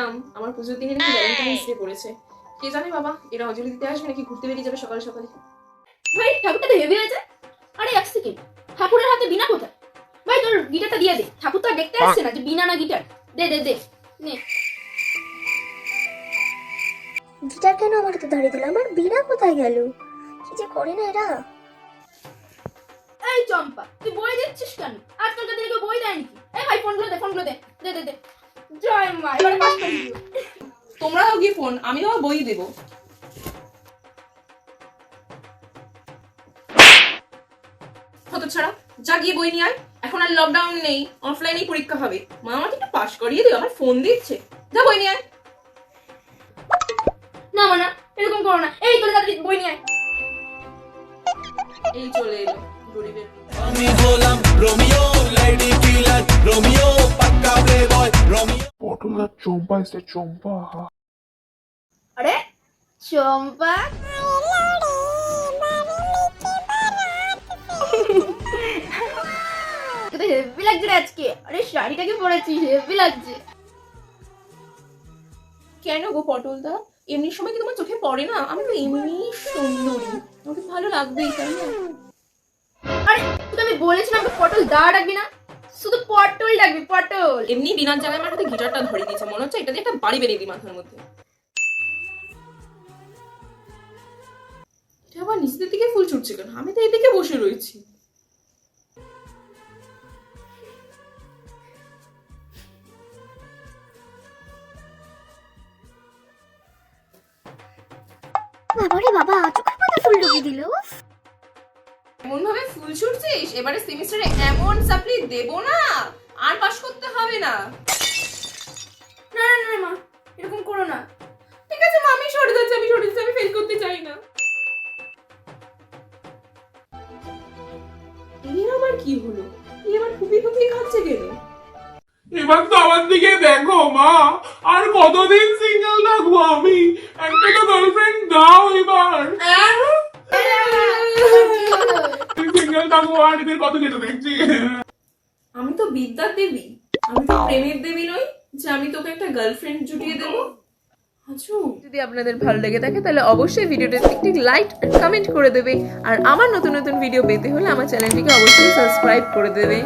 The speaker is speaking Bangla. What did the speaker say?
দেখলাম আমার পুজোর দিনে নাকি ভ্যালেন্টাইন্স ডে পড়েছে। কে জানে বাবা এরা অঞ্জলি দিতে আসবে নাকি ঘুরতে বেরিয়ে যাবে সকালে সকালে? ভাই ঠাকুরটা তো হেভি হয়েছে? আরে এক সেকেন্ড ঠাকুরের হাতে বিনা কোথায়? ভাই তোর গিটারটা দিয়ে দে। ঠাকুর তো আর দেখতে আসছে না যে বিনা না গিটার। দে দে দে। নে। গিটার কেন আমার তো দাঁড়িয়ে দিল? আমার বিনা কোথায় গেল? কি যে করে না এরা? এই চম্পা তুই বই দিচ্ছিস কেন? আজকালকার দিনে কেউ বই দেয় নাকি এই ভাই ফোনগুলো দে ফোনগুলো দে। দে দে দে। জয় মা এবারে পাস করে দিও। তোমরা দাও গিয়ে ফোন আমি তোমার বই দেবো। হতো ছাড়া যা গিয়ে বই নিয়ে আয়। এখন আর লকডাউন নেই অফলাইনেই পরীক্ষা হবে। মা আমাকে একটু পাশ করিয়ে দিও আমার ফোন দিচ্ছে। যা বই নিয়ে আয়। না মানা এরকম করো না। এই তোর তাড়াতাড়ি বই নিয়ে আয়। এই চলে এলো গরিবের আমি হলাম Romeo lady killer Romeo. Champa এসে চম্পা আরে চম্পা? হেভি লাগছে রে আজকে। আরে শাড়িটাকে পরেছিস হেভি লাগছে। কেন গো পটলদা? এমনি সময় কি তোমার চোখে পড়ে না? আমি তো এমনি সুন্দরী। আমাকে ভালো লাগবেই তাই না? আরে তোকে আমি বলেছিলাম আমাকে পটল দা ডাকবি না। শুধু পটল ডাকবি পটল। এমনি বিনার জায়গায় আমার হাতে গিটারটা ধরে দিয়েছে মনে হচ্ছে এটা দিয়ে একটা বাড়ি বেরিয়ে দিই মাথার মধ্যে। এটা আবার নিচের দিকে ফুল ছুটছে কেন? আমি তো এদিকে বসে রয়েছি। বাবারে বাবা চোখের মধ্যে ফুল ঢুকিয়ে দিল। এমন ভাবে ফুল ছুটছিস? এবারে সেমিস্টারে এমন সাপ্লি দেবো না। আর পাস করতে হবে না। না না না মা এরকম করো না। ঠিক আছে মা আমি সরে যাচ্ছি আমি সরে যাচ্ছি আমি ফেল করতে চাই না। এর আবার কি হলো? এই আবার খুবই খুবই খাচ্ছে কেন? এবার তো আমার দিকে দেখো মা আর কতদিন সিঙ্গেল থাকব আমি একটা তো গার্লফ্রেন্ড দাও এবার সিঙ্গেল থাকব আর এদের কত যেতে দেখছি আমি তো বিদ্যার দেবী। আমি তো প্রেমের দেবী নই যে আমি তোকে একটা গার্লফ্রেন্ড জুটিয়ে দেবো। আচ্ছা। যদি আপনাদের ভালো লেগে থাকে তাহলে অবশ্যই ভিডিওটা একটি লাইক আর কমেন্ট করে দেবে। আর আমার নতুন নতুন ভিডিও পেতে হলে আমার চ্যানেলটিকে অবশ্যই সাবস্ক্রাইব করে দেবে।